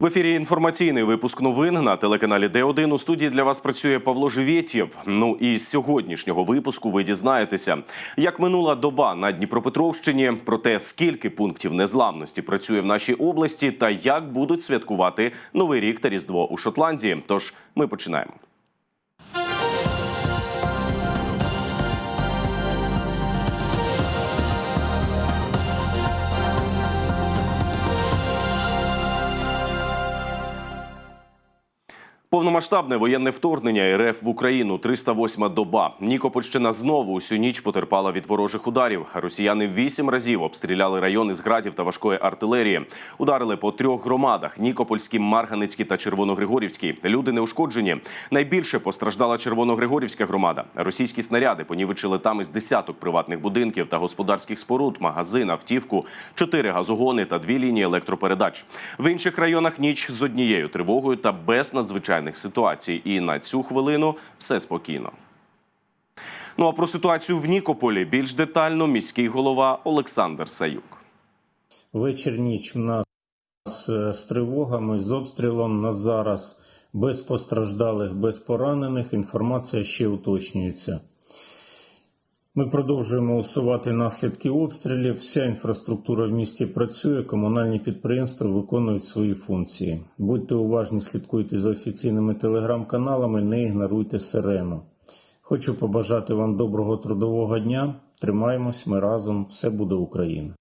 В ефірі інформаційний випуск новин на телеканалі Д1. У студії для вас працює Павло Живєтєв. Ну і з сьогоднішнього випуску ви дізнаєтеся, як минула доба на Дніпропетровщині, про те, скільки пунктів незламності працює в нашій області, та як будуть святкувати Новий рік та Різдво у Шотландії. Тож ми починаємо. Повномасштабне воєнне вторгнення РФ в Україну 308 доба. Нікопольщина знову усю ніч потерпала від ворожих ударів. Росіяни вісім разів обстріляли райони з градів та важкої артилерії. Ударили по трьох громадах: Нікопольській, Марганецькій та Червоногригорівській. Люди не ушкоджені. Найбільше постраждала Червоногригорівська громада. Російські снаряди понівечили там із десяток приватних будинків та господарських споруд, магазин, автівку, чотири газогони та дві лінії електропередач. В інших районах ніч з однією тривогою та без надзвичайних ситуацій. І на цю хвилину все спокійно. Ну а про ситуацію в Нікополі більш детально міський голова Олександр Саюк. Вечір ніч в нас е, з тривогами, з обстрілом на зараз без постраждалих, без поранених. Інформація ще уточнюється. Ми продовжуємо усувати наслідки обстрілів. Вся інфраструктура в місті працює, комунальні підприємства виконують свої функції. Будьте уважні, слідкуйте за офіційними телеграм-каналами, не ігноруйте сирену. Хочу побажати вам доброго трудового дня. Тримаємось, ми разом, все буде Україна.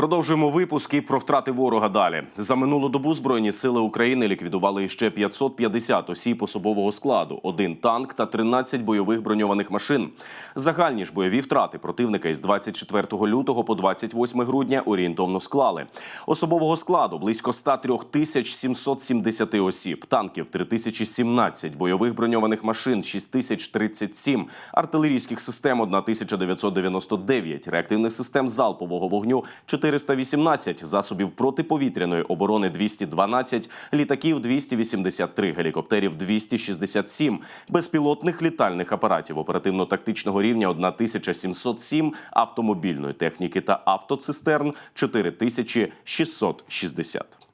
Продовжуємо випуск і про втрати ворога далі. За минулу добу збройні сили України ліквідували ще 550 осіб особового складу, один танк та 13 бойових броньованих машин. Загальні ж бойові втрати противника із 24 лютого по 28 грудня орієнтовно склали. Особового складу близько 103 тисяч 770 осіб, танків 3017, бойових броньованих машин 6037, артилерійських систем 1999, реактивних систем залпового вогню 418, засобів протиповітряної оборони 212, літаків 283, гелікоптерів 267, безпілотних літальних апаратів оперативно-тактичного рівня 1707, автомобільної техніки та автоцистерн 4660.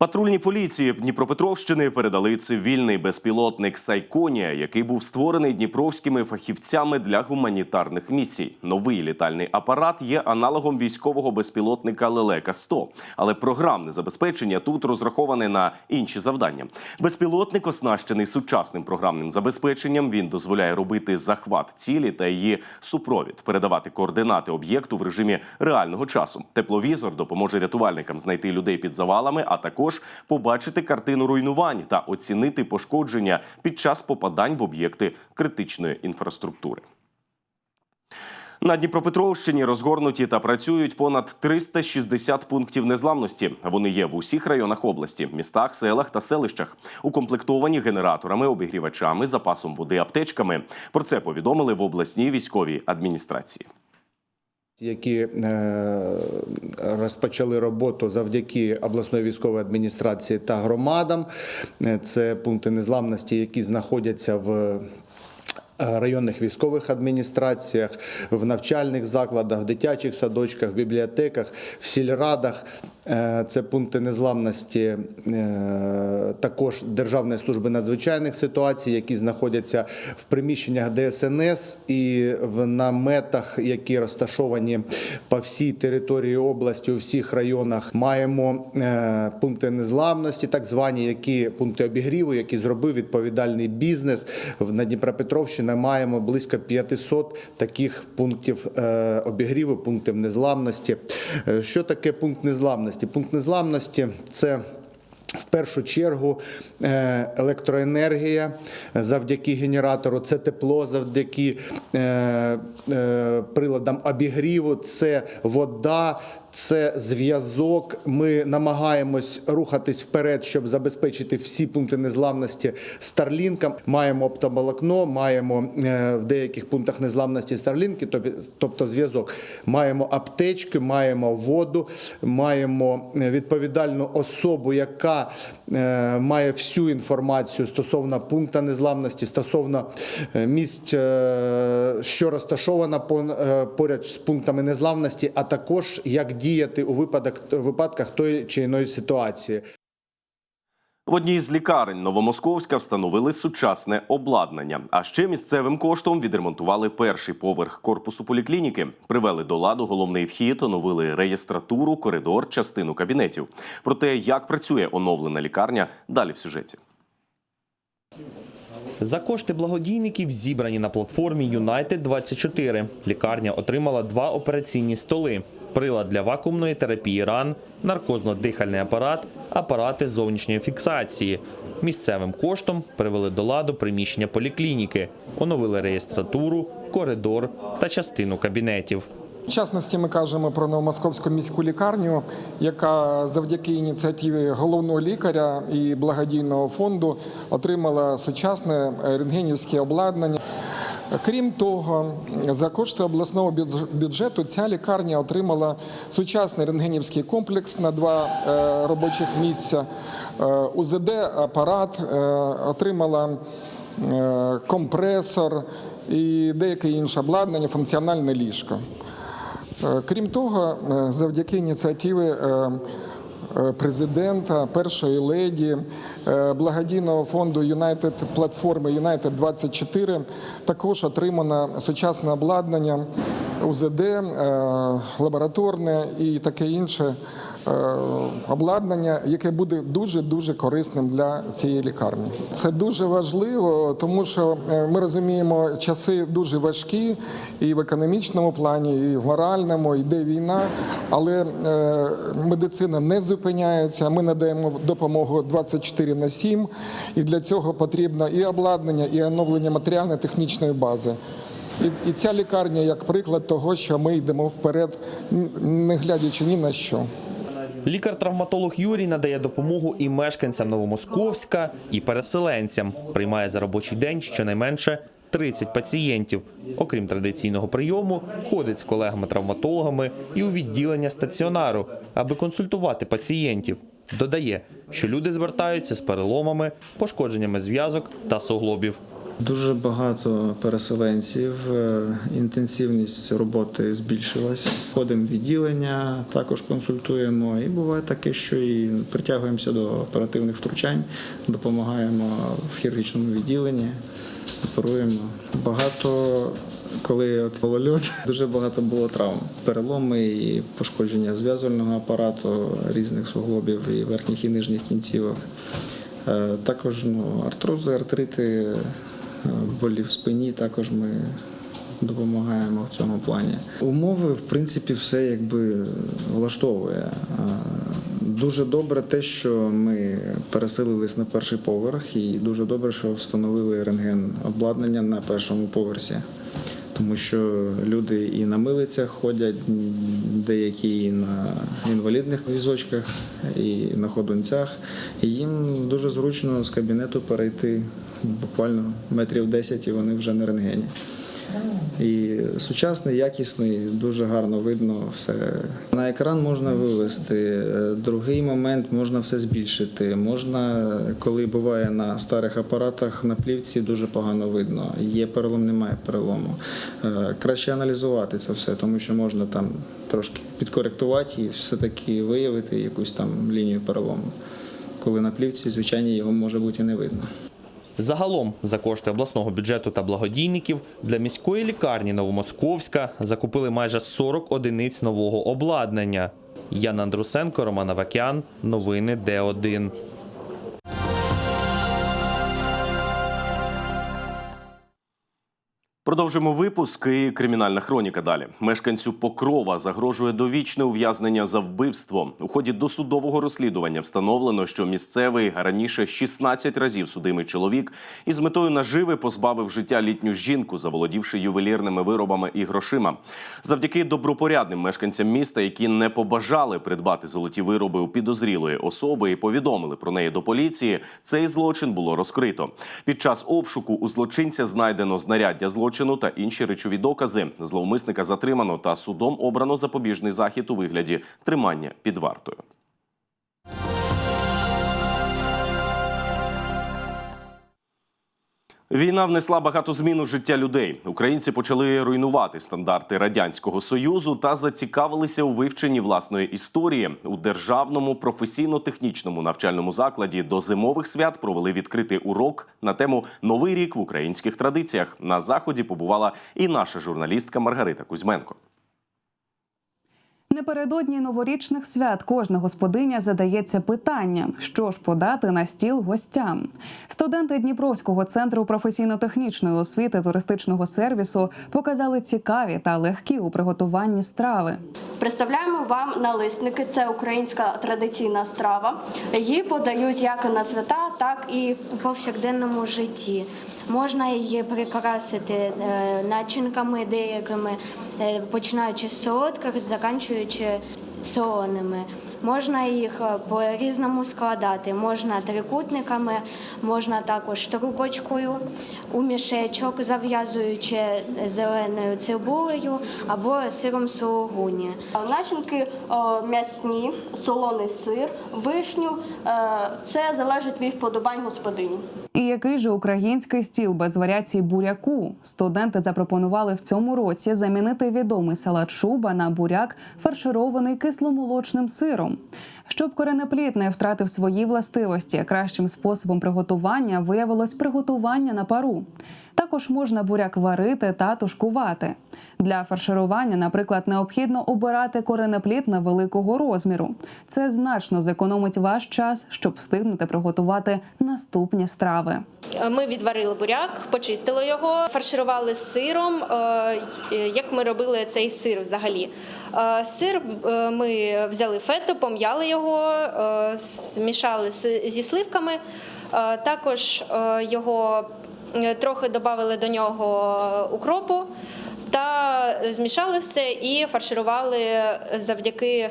Патрульні поліції Дніпропетровщини передали цивільний безпілотник Сайконія, який був створений дніпровськими фахівцями для гуманітарних місій. Новий літальний апарат є аналогом військового безпілотника Лелека 100 але програмне забезпечення тут розраховане на інші завдання. Безпілотник оснащений сучасним програмним забезпеченням. Він дозволяє робити захват цілі та її супровід, передавати координати об'єкту в режимі реального часу. Тепловізор допоможе рятувальникам знайти людей під завалами, а також побачити картину руйнувань та оцінити пошкодження під час попадань в об'єкти критичної інфраструктури. На Дніпропетровщині розгорнуті та працюють понад 360 пунктів незламності. Вони є в усіх районах області, містах, селах та селищах, укомплектовані генераторами, обігрівачами, запасом води, аптечками. Про це повідомили в обласній військовій адміністрації. Які е, розпочали роботу завдяки обласної військової адміністрації та громадам. Е, Це пункти незламності, які знаходяться в районних військових адміністраціях, в навчальних закладах, в дитячих садочках, в бібліотеках, в сільрадах. Е, Це пункти незламності е, також Державної служби надзвичайних ситуацій, які знаходяться в приміщеннях ДСНС і в наметах, які розташовані по всій території області у всіх районах. Маємо е, пункти незламності, так звані, які пункти обігріву, які зробив відповідальний бізнес. На Дніпропетровщині маємо близько 500 таких пунктів е, обігріву, пунктів незламності. Е, Що таке пункт незламності? Пункт незламності це в першу чергу е, електроенергія завдяки генератору, це тепло завдяки приладам обігріву, це вода, це зв'язок. Ми намагаємось рухатись вперед, щоб забезпечити всі пункти незламності Старлінком. Маємо оптоволокно, маємо е, в деяких пунктах незламності Старлінки, тобто зв'язок. Маємо аптечки, маємо воду, маємо е, відповідальну особу, яка е, має всю інформацію стосовно пункту незламності, стосовно місць, що е, поряд з пунктами незламності, а також як діяти у випадок, випадках тої чи іної ситуації. В одній з лікарень Новомосковська встановили сучасне обладнання. А ще місцевим коштом відремонтували перший поверх корпусу поліклініки, привели до ладу головний вхід, оновили реєстратуру, коридор, частину кабінетів. Про те, як працює оновлена лікарня, далі в сюжеті. За кошти благодійників, зібрані на платформі United 24 лікарня отримала два операційні столи, прилад для вакуумної терапії ран, наркозно-дихальний апарат, апарати зовнішньої фіксації. Місцевим коштом привели до ладу приміщення поліклініки, оновили реєстратуру, коридор та частину кабінетів. В частності ми кажемо про Новомосковську міську лікарню, яка завдяки ініціативі головного лікаря і благодійного фонду отримала сучасне рентгенівське обладнання. Крім того, за кошти обласного бюджету ця лікарня отримала сучасний рентгенівський комплекс на два е, робочих місця, е, УЗД апарат, е, отримала компресор і деяке інше обладнання, функціональне ліжко. Крім того, завдяки ініціативи президента, першої леді, е, благодійного фонду United платформи United 24 також отримано сучасне обладнання УЗД, е, лабораторне і таке інше. е, обладнання, яке буде дуже дуже корисним для цієї лікарні. Це дуже важливо, тому що е, ми розуміємо, часи дуже важкі і в економічному плані, і в моральному, йде війна, але е, медицина не зупиняється. Ми надаємо допомогу 24 на 7, і для цього потрібно і обладнання, і оновлення матеріально-технічної бази. І ця лікарня як приклад того, що ми йдемо вперед, не глядячи ні на що. Лікар-травматолог Юрій надає допомогу і мешканцям Новомосковська, і переселенцям. Приймає за робочий день щонайменше 30 пацієнтів. Окрім традиційного прийому, ходить з колегами-травматологами і у відділення стаціонару, аби консультувати пацієнтів. Додає, що люди звертаються з переломами, пошкодженнями зв'язок та суглобів. Дуже багато переселенців, е, інтенсивність роботи збільшилась. Ходимо в відділення, також консультуємо. І буває таке, що і притягуємося до оперативних втручань, допомагаємо в хірургічному відділенні, оперуємо. Багато. Коли от голольот, дуже багато було травм. Переломи і пошкодження зв'язувального апарату, різних суглобів і верхніх і нижніх кінцівок. Е, Також ну, артрози, артрити, болі в спині, також ми допомагаємо в цьому плані. Умови, в принципі, все якби влаштовує. Дуже добре те, що ми переселились на перший поверх, і дуже добре, що встановили рентген обладнання на першому поверсі. Тому що люди і на милицях ходять, деякі і на інвалідних візочках, і на ходунцях. І їм дуже зручно з кабінету перейти буквально метрів 10, і вони вже на рентгені. І сучасний, якісний, дуже гарно видно все. На екран можна вивести. Е, Другий момент можна все збільшити. Можна, коли буває на старих апаратах, на плівці дуже погано видно. Є перелом, немає перелому. Е, Краще аналізувати це все, тому що можна там трошки підкоректувати і все-таки виявити якусь там лінію перелому. Коли на плівці, звичайно, його може бути і не видно. Загалом, за кошти обласного бюджету та благодійників, для міської лікарні Новомосковська закупили майже 40 одиниць нового обладнання. Ян Андрусенко, Роман Авакян. Новини Д1. Продовжимо випуск і кримінальна хроніка. Далі мешканцю Покрова загрожує довічне ув'язнення за вбивство. У ході досудового розслідування встановлено, що місцевий раніше 16 разів судимий чоловік із метою наживи позбавив життя літню жінку, заволодівши ювелірними виробами і грошима. Завдяки добропорядним мешканцям міста, які не побажали придбати золоті вироби у підозрілої особи і повідомили про неї до поліції. Цей злочин було розкрито. Під час обшуку у злочинця знайдено знаряддя злочину та інші речові докази. Зловмисника затримано та судом обрано запобіжний захід у вигляді тримання під вартою. Війна внесла багато змін у життя людей. Українці почали руйнувати стандарти радянського союзу та зацікавилися у вивченні власної історії у державному професійно-технічному навчальному закладі. До зимових свят провели відкритий урок на тему Новий рік в українських традиціях. На заході побувала і наша журналістка Маргарита Кузьменко. Напередодні новорічних свят кожна господиня задається питанням, що ж подати на стіл гостям. Студенти Дніпровського центру професійно-технічної освіти туристичного сервісу показали цікаві та легкі у приготуванні страви. Представляємо вам налисники. Це українська традиційна страва. Її подають як на свята, так і у повсякденному житті. Можна її прикрасити е, начинками деякими, починаючи з солодких, заканчуючи солоними. Можна їх е, по-різному складати. Можна трикутниками, можна також трубочкою у мішечок, зав'язуючи зеленою цибулею або сиром сулугуні. начинки м'ясні, солоний сир, вишню. Е, Це залежить від вподобань господині. І який же український стіл без варіацій буряку? Студенти запропонували в цьому році замінити відомий салат шуба на буряк, фарширований кисломолочним сиром. Щоб коренеплід не втратив свої властивості, кращим способом приготування виявилось приготування на пару. Також можна буряк варити та тушкувати. Для фарширування, наприклад, необхідно обирати коренеплід невеликого розміру. Це значно зекономить ваш час, щоб встигнути приготувати наступні страви. Ми відварили буряк, почистили його, фарширували сиром. е, Як ми робили цей сир взагалі? Е, Сир е, ми взяли фету, пом'яли його, е, змішали зі сливками. Е, Також е, його трохи додали до нього укропу та змішали все і фарширували завдяки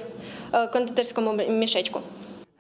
кондитерському мішечку.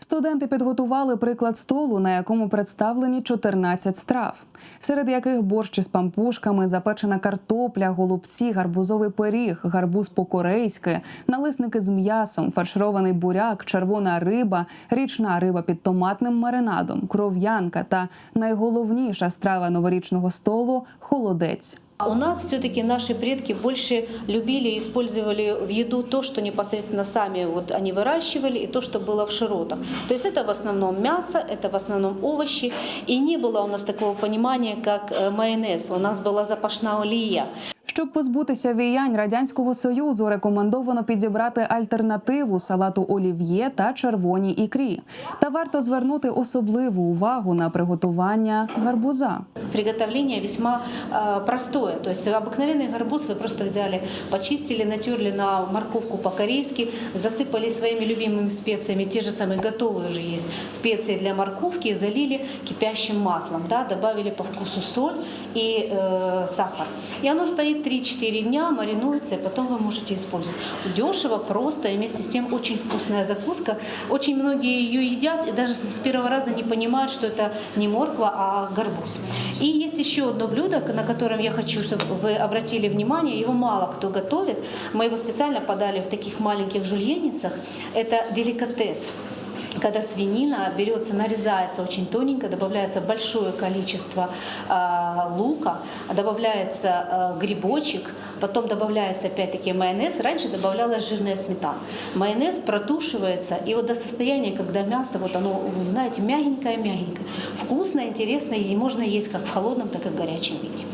Студенти підготували приклад столу, на якому представлені 14 страв, серед яких борщ із пампушками, запечена картопля, голубці, гарбузовий пиріг, гарбуз по-корейськи, налисники з м'ясом, фарширований буряк, червона риба, річна риба під томатним маринадом, кров'янка та найголовніша страва новорічного столу холодець. У нас все-таки наши предки больше любили и использовали в еду то, что непосредственно сами вот они выращивали, и то, что было в широтах. То есть это в основном мясо, это в основном овощи. И не было у нас такого понимания, как э, майонез. У нас была запашна олія. Щоб позбутися віянь радянського союзу, рекомендовано підібрати альтернативу салату олів'є та червоній ікрі. Та варто звернути особливу увагу на приготування гарбуза. Приготовление весьма э, простое. То есть обыкновенный гарбуз вы просто взяли, почистили, натерли на морковку по-корейски, засыпали своими любимыми специями, те же самые готовые уже есть специи для морковки, и залили кипящим маслом, да, добавили по вкусу соль и э, сахар. И оно стоит 3-4 дня, маринуется, и потом вы можете использовать. Дешево, просто, и вместе с тем очень вкусная закуска. Очень многие ее едят и даже с первого раза не понимают, что это не морква, а гарбуз. И есть еще одно блюдо, на котором я хочу, чтобы вы обратили внимание. Его мало кто готовит. Мы его специально подали в таких маленьких жульенницах. Это деликатес когда свинина берется, нарезается очень тоненько, добавляется большое количество э, лука, добавляется э, грибочек, потом добавляется опять-таки майонез. Раньше добавлялась жирная сметана. Майонез протушивается, и вот до состояния, когда мясо, вот оно, вы знаете, мягенькое-мягенькое. Вкусно, интересно, и можно есть как в холодном, так и в горячем виде.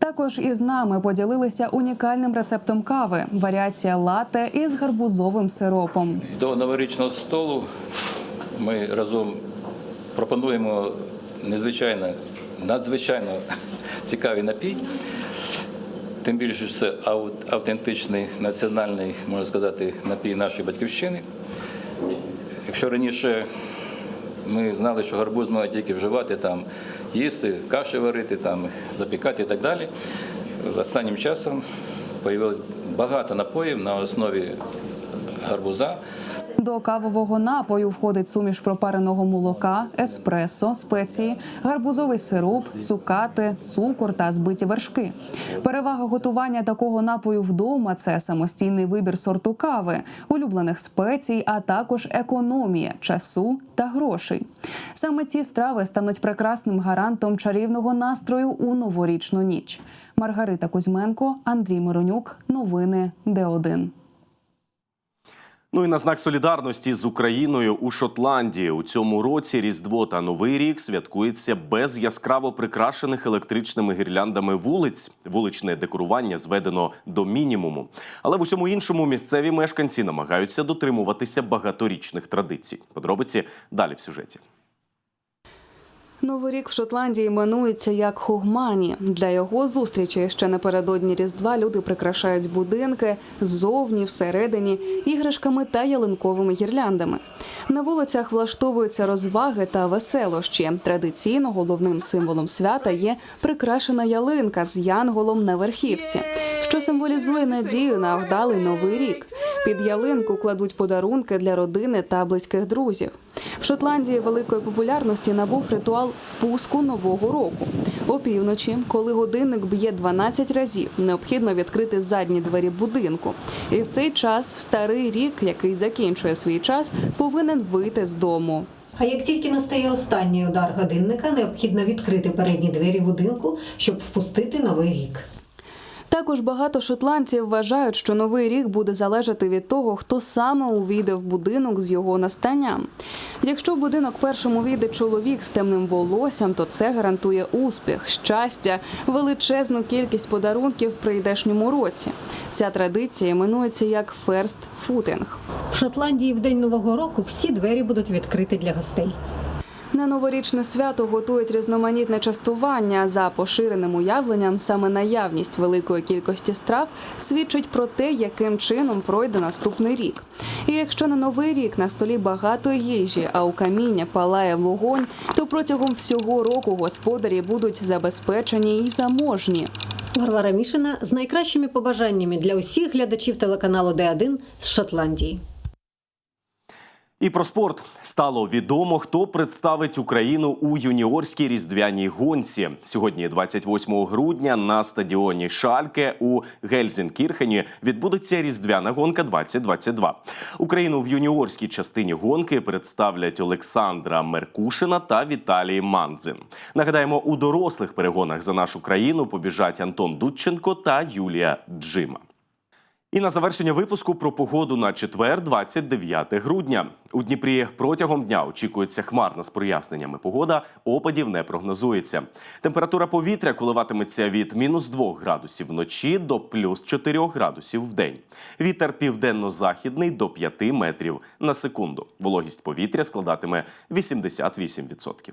Також із нами поділилися унікальним рецептом кави варіація лате із гарбузовим сиропом. До новорічного столу ми разом пропонуємо незвичайно, надзвичайно цікавий напій. Тим більше, що це автентичний національний, можна сказати, напій нашої батьківщини. Якщо раніше ми знали, що гарбуз можна тільки вживати, там, їсти, каші варити, там, запікати і так далі, останнім часом з'явилось багато напоїв на основі гарбуза. До кавового напою входить суміш пропареного молока, еспресо, спеції, гарбузовий сироп, цукати, цукор та збиті вершки. Перевага готування такого напою вдома це самостійний вибір сорту кави, улюблених спецій, а також економія часу та грошей. Саме ці страви стануть прекрасним гарантом чарівного настрою у новорічну ніч. Маргарита Кузьменко, Андрій Миронюк. Новини Д1. Ну і на знак солідарності з Україною у Шотландії у цьому році Різдво та Новий рік святкується без яскраво прикрашених електричними гірляндами вулиць. Вуличне декорування зведено до мінімуму. Але в усьому іншому місцеві мешканці намагаються дотримуватися багаторічних традицій. Подробиці далі в сюжеті. Новий рік в Шотландії іменується як Хугмані. Для його зустрічі ще напередодні Різдва люди прикрашають будинки ззовні, всередині, іграшками та ялинковими гірляндами. На вулицях влаштовуються розваги та веселощі. Традиційно головним символом свята є прикрашена ялинка з янголом на верхівці, що символізує надію на вдалий новий рік. Під ялинку кладуть подарунки для родини та близьких друзів. В Шотландії великої популярності набув ритуал впуску нового року. Опівночі, коли годинник б'є 12 разів, необхідно відкрити задні двері будинку. І в цей час старий рік, який закінчує свій час, повинен вийти з дому. А як тільки настає останній удар годинника, необхідно відкрити передні двері будинку, щоб впустити новий рік. Також багато шотландців вважають, що новий рік буде залежати від того, хто саме увійде в будинок з його настанням. Якщо в будинок першим увійде чоловік з темним волоссям, то це гарантує успіх, щастя, величезну кількість подарунків в прийдешньому році. Ця традиція іменується як ферст футинг. В Шотландії в день нового року всі двері будуть відкриті для гостей. На новорічне свято готують різноманітне частування. За поширеним уявленням, саме наявність великої кількості страв свідчить про те, яким чином пройде наступний рік. І якщо на новий рік на столі багато їжі, а у каміння палає вогонь, то протягом всього року господарі будуть забезпечені і заможні. Варвара Мішина з найкращими побажаннями для усіх глядачів телеканалу Д1 з Шотландії. І про спорт стало відомо, хто представить Україну у юніорській різдвяній гонці. Сьогодні, 28 грудня, на стадіоні Шальке у Гельзенкірхені відбудеться різдвяна гонка 2022. Україну в юніорській частині гонки представлять Олександра Меркушина та Віталій Мандзин. Нагадаємо, у дорослих перегонах за нашу країну побіжать Антон Дудченко та Юлія Джима. І на завершення випуску про погоду на четвер, 29 грудня. У Дніпрі протягом дня очікується хмарна з проясненнями. Погода опадів не прогнозується. Температура повітря коливатиметься від мінус 2 градусів вночі до плюс 4 градусів в день. Вітер південно-західний до 5 метрів на секунду. Вологість повітря складатиме 88%.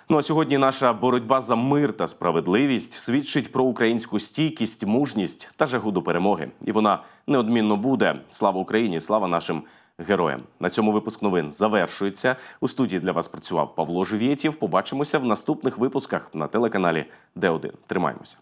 Ну а сьогодні наша боротьба за мир та справедливість свідчить про українську стійкість, мужність та жагу до перемоги. І вона неодмінно буде. Слава Україні! Слава нашим героям! На цьому випуск новин завершується. У студії для вас працював Павло Живєтєв. Побачимося в наступних випусках на телеканалі Д1. Тримаємося.